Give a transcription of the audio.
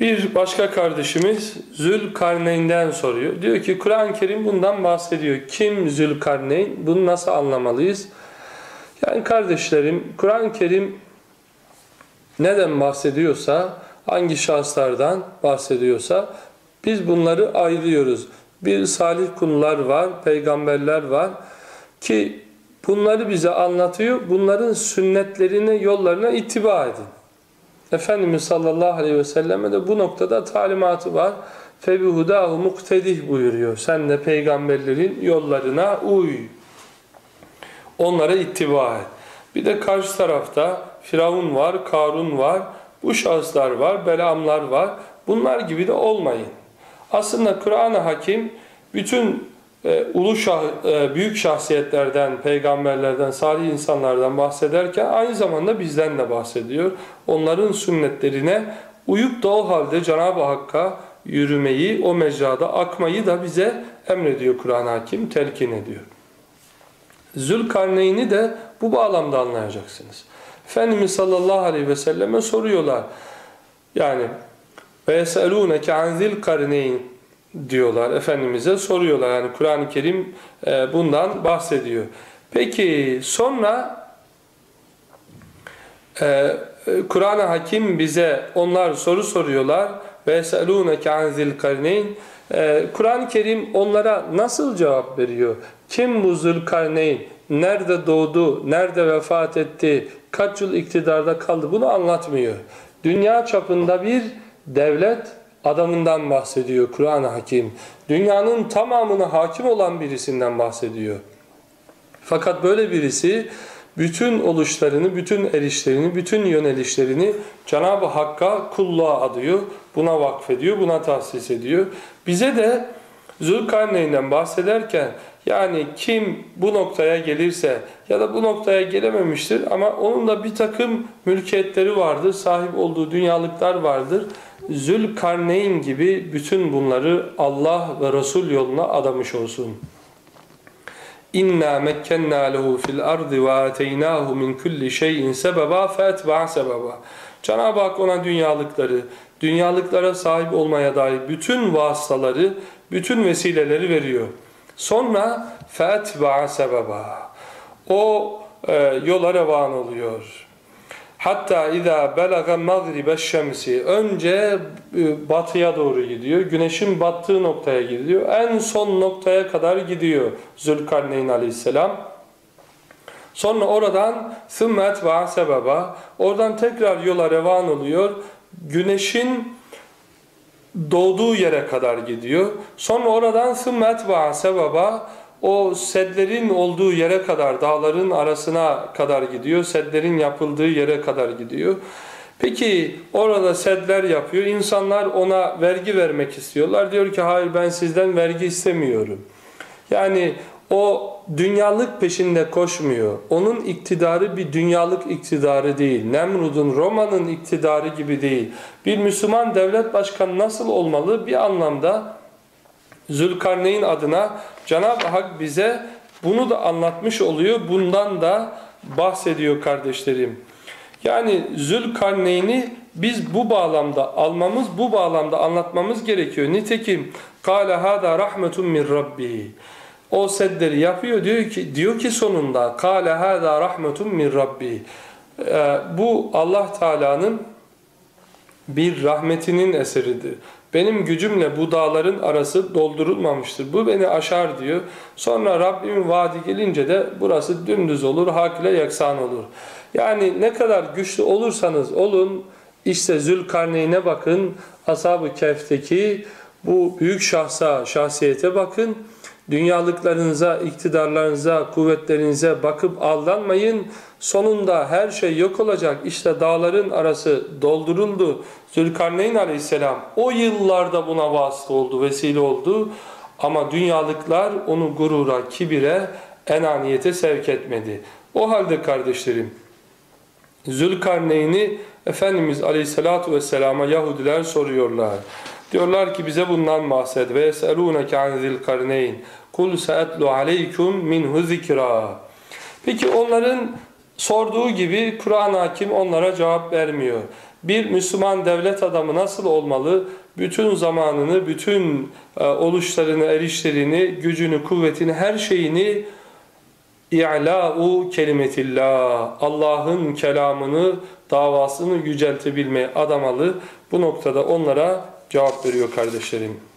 Bir başka kardeşimiz Zülkarneyn'den soruyor. Diyor ki Kur'an-ı Kerim bundan bahsediyor. Kim Zülkarneyn? Bunu nasıl anlamalıyız? Yani kardeşlerim Kur'an-ı Kerim neden bahsediyorsa, hangi şahıslardan bahsediyorsa biz bunları ayırıyoruz. Bir salih kullar var, peygamberler var ki bunları bize anlatıyor. Bunların sünnetlerine, yollarına ittiba edin. Efendimiz sallallahu aleyhi ve selleme de bu noktada talimatı var. Febihudahu muktedih buyuruyor. Sen de peygamberlerin yollarına uy. Onlara ittiba et. Bir de karşı tarafta Firavun var, Karun var, bu şahıslar var, Belamlar var. Bunlar gibi de olmayın. Aslında Kur'an-ı Hakim bütün e, ulu şah, e, büyük şahsiyetlerden, peygamberlerden, salih insanlardan bahsederken aynı zamanda bizden de bahsediyor. Onların sünnetlerine uyup da o halde Cenab-ı Hakk'a yürümeyi, o mecrada akmayı da bize emrediyor Kur'an-ı Hakim, telkin ediyor. Zülkarneyn'i de bu bağlamda anlayacaksınız. Efendimiz sallallahu aleyhi ve selleme soruyorlar. Yani ve yeselûneke an zilkarneyn diyorlar. Efendimiz'e soruyorlar. Yani Kur'an-ı Kerim e, bundan bahsediyor. Peki sonra e, Kur'an-ı Hakim bize onlar soru soruyorlar. Ve yeselûneke an zilkarneyn e, Kur'an-ı Kerim onlara nasıl cevap veriyor? Kim bu Zülkarneyn? Nerede doğdu? Nerede vefat etti? Kaç yıl iktidarda kaldı? Bunu anlatmıyor. Dünya çapında bir devlet adamından bahsediyor Kur'an-ı Hakim. Dünyanın tamamına hakim olan birisinden bahsediyor. Fakat böyle birisi bütün oluşlarını, bütün erişlerini, bütün yönelişlerini Cenab-ı Hakk'a kulluğa adıyor. Buna vakfediyor, buna tahsis ediyor. Bize de Zülkarneyn'den bahsederken yani kim bu noktaya gelirse ya da bu noktaya gelememiştir ama onun da bir takım mülkiyetleri vardır, sahip olduğu dünyalıklar vardır. Zülkarneyn gibi bütün bunları Allah ve Resul yoluna adamış olsun. İnna mekkenna lehu fil ardı ve ateynahu min kulli şeyin sebeba fetba sebeba. Cenab-ı Hak ona dünyalıkları, dünyalıklara sahip olmaya dair bütün vasıtaları, bütün vesileleri veriyor. Sonra fetba sebeba. O e, yola revan oluyor. Hatta izâ belaga magribe şemsi. Önce e, batıya doğru gidiyor. Güneşin battığı noktaya gidiyor. En son noktaya kadar gidiyor Zülkarneyn aleyhisselam. Sonra oradan sümmet ve sebeba. Oradan tekrar yola revan oluyor. Güneşin doğduğu yere kadar gidiyor. Sonra oradan sümmet ve sebeba o sedlerin olduğu yere kadar, dağların arasına kadar gidiyor. Sedlerin yapıldığı yere kadar gidiyor. Peki orada sedler yapıyor. İnsanlar ona vergi vermek istiyorlar. Diyor ki hayır ben sizden vergi istemiyorum. Yani o dünyalık peşinde koşmuyor. Onun iktidarı bir dünyalık iktidarı değil. Nemrud'un, Roma'nın iktidarı gibi değil. Bir Müslüman devlet başkanı nasıl olmalı? Bir anlamda Zülkarneyn adına Cenab-ı Hak bize bunu da anlatmış oluyor. Bundan da bahsediyor kardeşlerim. Yani Zülkarneyn'i biz bu bağlamda almamız, bu bağlamda anlatmamız gerekiyor. Nitekim قَالَ هَذَا رَحْمَةٌ مِنْ رَبِّهِ o sedleri yapıyor diyor ki diyor ki sonunda kale hada rahmetun min rabbi. Ee, bu Allah Teala'nın bir rahmetinin eseridir. Benim gücümle bu dağların arası doldurulmamıştır. Bu beni aşar diyor. Sonra Rabbimin vaadi gelince de burası dümdüz olur, hak ile yaksan olur. Yani ne kadar güçlü olursanız olun, işte Zülkarneyn'e bakın, Ashab-ı Kehf'teki bu büyük şahsa, şahsiyete bakın. Dünyalıklarınıza, iktidarlarınıza, kuvvetlerinize bakıp aldanmayın. Sonunda her şey yok olacak. İşte dağların arası dolduruldu. Zülkarneyn aleyhisselam o yıllarda buna vasıta oldu, vesile oldu. Ama dünyalıklar onu gurura, kibire, enaniyete sevk etmedi. O halde kardeşlerim, Zülkarneyn'i Efendimiz Aleyhisselatü Vesselam'a Yahudiler soruyorlar. Diyorlar ki bize bundan bahset. Ve yeselûneke an zilkarneyn. Kul se'etlu aleykum minhu zikra. Peki onların sorduğu gibi Kur'an hakim onlara cevap vermiyor. Bir Müslüman devlet adamı nasıl olmalı? Bütün zamanını, bütün e, oluşlarını, erişlerini, gücünü, kuvvetini, her şeyini İ'la'u kelimetillah. Allah'ın kelamını, davasını yüceltebilmeye adamalı. Bu noktada onlara cevap veriyor kardeşlerim.